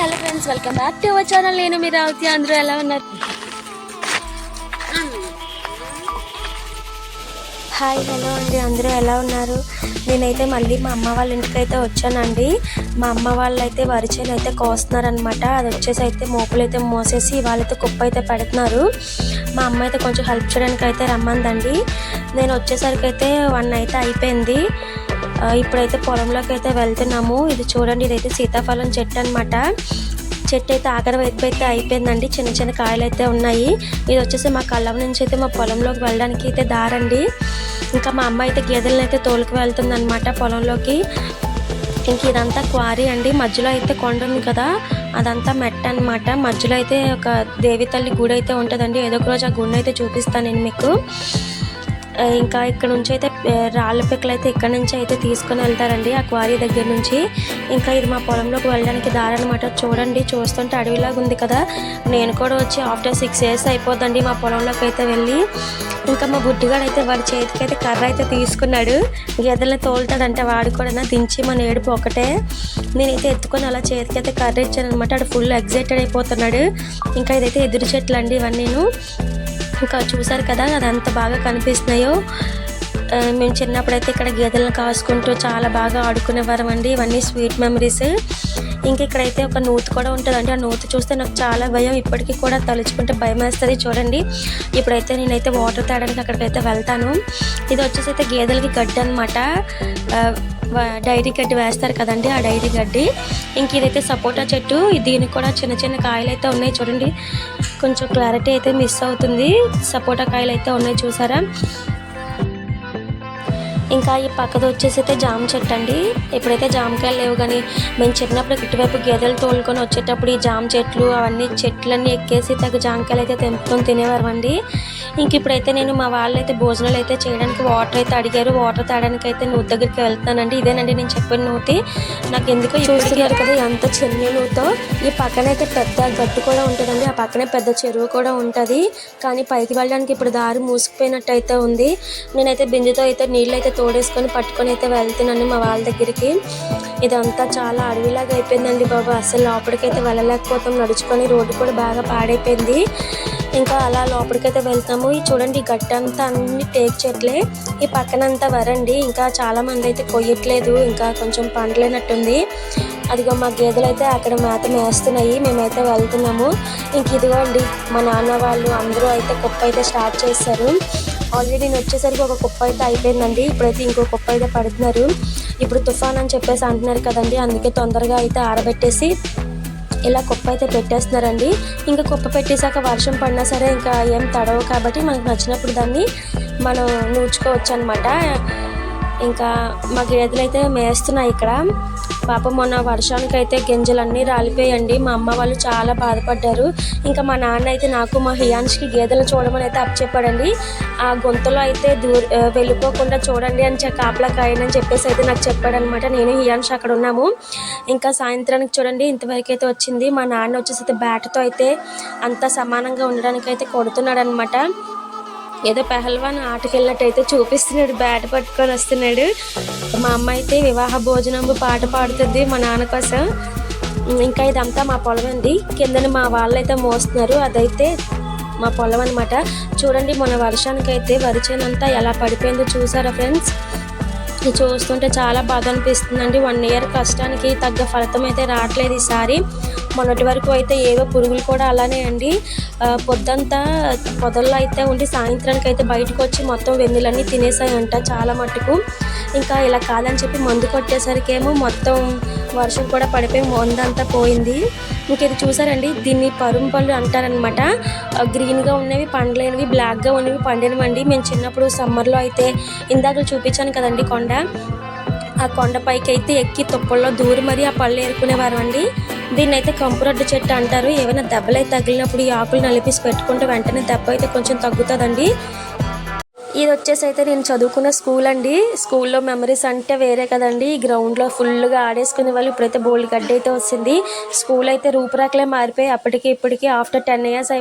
Hello friends welcome back to our channel. నేను మీరు రావతి అందరూ ఎలా ఉన్నారు? హాయ్ హలో అండి అందరూ ఎలా ఉన్నారు? నేనైతే మళ్ళీ మా అమ్మ వాళ్ళ ఇంటికి అయితే వచ్చానండి. మా అమ్మ వాళ్ళు అయితే వరిచేను అయితే కోస్తున్నారనమాట అది వచ్చేసి అయితే మోపులు అయితే మోసేసి వాళ్ళైతే కుప్ప అయితే పెడుతున్నారు. మా అమ్మ అయితే కొంచెం హెల్ప్ చేయడానికి అయితే రమ్మందండి. నేను వచ్చేసరికి అయితే వన్ అయితే అయిపోయింది. ఇప్పుడైతే పొలంలోకి అయితే వెళ్తున్నాము. ఇది చూడండి ఇదైతే సీతాఫలం చెట్టు అనమాట చెట్టు అయితే ఆఖరి వైపు అయితే అయిపోయిందండి. చిన్న చిన్న కాయలు అయితే ఉన్నాయి. ఇది వచ్చేసి మా కళ్ళం నుంచి అయితే మా పొలంలోకి వెళ్ళడానికి అయితే దారండి. ఇంకా మా అమ్మ అయితే గేదెలను అయితే తోలుకు వెళ్తుంది అనమాట పొలంలోకి. ఇంక ఇదంతా క్వారీ అండి. మధ్యలో అయితే కొండ ఉంది కదా అదంతా మెట్ట అనమాట మధ్యలో అయితే ఒక దేవి తల్లి గుడి అయితే ఉంటుందండి. ఏదో ఒక రోజు ఆ గుడిని అయితే చూపిస్తాను నేను మీకు. ఇంకా ఇక్కడ నుంచి అయితే రాళ్ళ పిక్కలు అయితే ఇక్కడ నుంచి అయితే తీసుకొని వెళ్తారండి ఆ క్వారీ దగ్గర నుంచి. ఇంకా ఇది మా పొలంలోకి వెళ్ళడానికి దారి అనమాట చూడండి చూస్తుంటే అడవిలాగా ఉంది కదా. నేను కూడా వచ్చి ఆఫ్టర్ సిక్స్ ఇయర్స్ అయిపోద్దండి మా పొలంలోకి అయితే వెళ్ళి. ఇంకా మా బుడ్డిగాడు అయితే వాడి చేతికి అయితే కర్ర అయితే తీసుకున్నాడు. గేదెలను తోలుతాడంటే వాడు కూడా దించి మన ఏడుపు ఒకటే. నేనైతే ఎత్తుకొని అలా చేతికి అయితే కర్ర ఇచ్చాను అనమాట వాడు ఫుల్ ఎగ్జైటెడ్ అయిపోతున్నాడు. ఇంకా ఇదైతే ఎదురు చెట్లు అండి ఇవన్నీను. ఇంకా చూసారు కదా అది అంత బాగా కనిపిస్తున్నాయో. మేము చిన్నప్పుడైతే ఇక్కడ గేదెలను కాసుకుంటూ చాలా బాగా ఆడుకునేవారం అండి ఇవన్నీ స్వీట్ మెమరీస్. ఇంకా ఇక్కడైతే ఒక నూతు కూడా ఉంటుందండి. ఆ నూతు చూస్తే నాకు చాలా భయం. ఇప్పటికీ కూడా తలుచుకుంటే భయం వేస్తుంది చూడండి. ఇప్పుడైతే నేనైతే వాటర్ తాగడానికి అక్కడికైతే వెళ్తాను. ఇది వచ్చేసి అయితే గేదెలకి గడ్డి అనమాట డైరీ గడ్డి వేస్తారు కదండి. ఆ డైరీ గడ్డి. ఇంక ఇదైతే సపోటా చెట్టు. దీనికి కూడా చిన్న చిన్న కాయలు అయితే ఉన్నాయి. చూడండి. కొంచెం క్లారిటీ అయితే మిస్ అవుతుంది. సపోటా కాయలు అయితే ఉన్నాయి చూసారా? ఇంకా ఈ పక్కది వచ్చేసి అయితే జామ చెట్టు అండి. ఇప్పుడైతే జామకాయలు లేవు కానీ మేము చిన్నప్పుడు ఇటువైపు గేదెలు తోలుకొని వచ్చేటప్పుడు ఈ జామ చెట్లు అవన్నీ చెట్లన్నీ ఎక్కేసి తగ్గ జామకాయలు అయితే తెంపుకొని తినేవారు అండి. ఇంక ఇప్పుడైతే నేను మా వాళ్ళు అయితే భోజనాలు అయితే చేయడానికి వాటర్ అయితే అడిగారు. వాటర్ తాగడానికి అయితే నూతి దగ్గరికి వెళ్తానండి ఇదేనండి నేను చెప్పిన నూతి. నాకు ఎందుకో చూస్తున్నారు కదా ఎంత చిన్న నూతో. ఈ పక్కన అయితే పెద్ద గట్టు కూడా ఉంటుందండి. ఆ పక్కనే పెద్ద చెరువు కూడా ఉంటుంది. కానీ పైకి వెళ్ళడానికి ఇప్పుడు దారి మూసుకుపోయినట్టు అయితే ఉంది. నేనైతే బిందెతో అయితే నీళ్ళు అయితే తోడేసుకొని పట్టుకొని అయితే వెళ్తున్నాను మా వాళ్ళ దగ్గరికి. ఇదంతా చాలా అడవిలాగా అయిపోయిందండి బాబు. అసలు లోపలికైతే వెళ్ళలేకపోతాం. నడుచుకొని రోడ్డు కూడా బాగా పాడైపోయింది. ఇంకా అలా లోపలికైతే వెళ్తాము. ఈ చూడండి గట్ట అంతా అన్ని టేక్ చెట్లే. ఈ పక్కనంతా వరండి. ఇంకా చాలా మంది అయితే కొయ్యట్లేదు. ఇంకా కొంచెం పండలేనట్టుంది. అదిగో మా గేదెలు అయితే అక్కడ మేత మేస్తున్నాయి. మేమైతే వెళ్తున్నాము. ఇంక ఇదిగోండి మా నాన్న వాళ్ళు అందరూ అయితే కుప్ప అయితే స్టార్ట్ చేశారు. ఆల్రెడీ నేను వచ్చేసరికి ఒక కుప్ప అయితే అయిపోయిందండి. ఇప్పుడైతే ఇంకో కుప్ప అయితే పడుతున్నారు. ఇప్పుడు తుఫాన్ అని చెప్పేసి అంటున్నారు కదండి. అందుకే తొందరగా అయితే ఆరబెట్టేసి ఇలా కుప్ప అయితే పెట్టేస్తున్నారండి. ఇంకా కుప్ప పెట్టేశాక వర్షం పడినా సరే ఇంకా ఏం తడవు కాబట్టి మనకు నచ్చినప్పుడు దాన్ని మనం నూర్చుకోవచ్చు అనమాట ఇంకా మా గేదెలు అయితే మేస్తున్నాయి ఇక్కడ. పాపం మొన్న వర్షానికి అయితే గింజలన్నీ రాలిపోయండి మా అమ్మ వాళ్ళు చాలా బాధపడ్డారు. ఇంకా మా నాన్న అయితే నాకు మా హియాన్స్కి గేదెలు చూడమని అయితే అప్పచెప్పాడండి. ఆ గొంతులో అయితే దూర వెళ్ళిపోకుండా చూడండి అని చెప్పి కాపలా కాయనని చెప్పేసి అయితే నాకు చెప్పాడనమాట. నేను హియాన్ష్ అక్కడ ఉన్నాము. ఇంకా సాయంత్రానికి చూడండి ఇంతవరకు అయితే వచ్చింది. మా నాన్న వచ్చేసి అయితే బ్యాట్తో అయితే అంత సమానంగా ఉండడానికి అయితే కొడుతున్నాడు అనమాట ఏదో పెహల్వాన్ ఆటకెళ్ళినట్టయితే చూపిస్తున్నాడు బ్యాట్ పట్టుకొని వస్తున్నాడు. మా అమ్మ అయితే వివాహ భోజనం పాట పాడుతుంది మా నాన్న కోసం. ఇంకా ఇదంతా మా పొలం అండి కిందన మా వాళ్ళు అయితే మోస్తున్నారు. అదైతే మా పొలం అనమాట చూడండి మొన్న వర్షానికి అయితే వరి చేనంతా ఎలా పడిపోయిందో చూసారా ఫ్రెండ్స్? చూస్తుంటే చాలా బాధ అనిపిస్తుందండి. వన్ ఇయర్ కష్టానికి తగ్గ ఫలితం అయితే రావట్లేదు ఈసారి. మొన్నటి వరకు అయితే ఏవో పురుగులు కూడా అలానే అండి. పొద్దంతా పొదల్లో అయితే ఉండి సాయంత్రానికి అయితే బయటకు వచ్చి మొత్తం వెన్నెలన్నీ తినేసాయంట చాలా మట్టుకు ఇంకా ఇలా కాదని చెప్పి మందు కొట్టేసరికేమో మొత్తం వర్షం కూడా పడిపోయి మందంతా పోయింది. ఇంక ఇది చూసారండి దీన్ని పరుం పళ్ళు అంటారనమాట. గ్రీన్గా ఉన్నవి పండ్లైనవి బ్లాక్గా ఉన్నవి పండినవండి. మేము చిన్నప్పుడు సమ్మర్లో అయితే ఇందాక చూపించాను కదండి కొండ. ఆ కొండపైకి అయితే ఎక్కి తుప్పల్లో దూరి మరీ ఆ పళ్ళు ఏరుకునేవారు అండి దీన్ని అయితే కంపురొడ్డు చెట్టు అంటారు. ఏమైనా దెబ్బలు అయితే తగిలినప్పుడు ఈ ఆకులు నలిపేసి పెట్టుకుంటే వెంటనే దెబ్బ అయితే కొంచెం తగ్గుతుందండి. ఇది వచ్చేసి అయితే నేను చదువుకున్న స్కూల్ అండి. స్కూల్లో మెమరీస్ అంటే వేరే కదండి. ఈ గ్రౌండ్లో ఫుల్గా ఆడేసుకునే వాళ్ళు ఇప్పుడైతే బోల్డ్ గడ్డి అయితే వచ్చింది స్కూల్ అయితే రూపురేఖలే మారిపోయి అప్పటికి ఇప్పటికి ఆఫ్టర్ టెన్ ఇయర్స్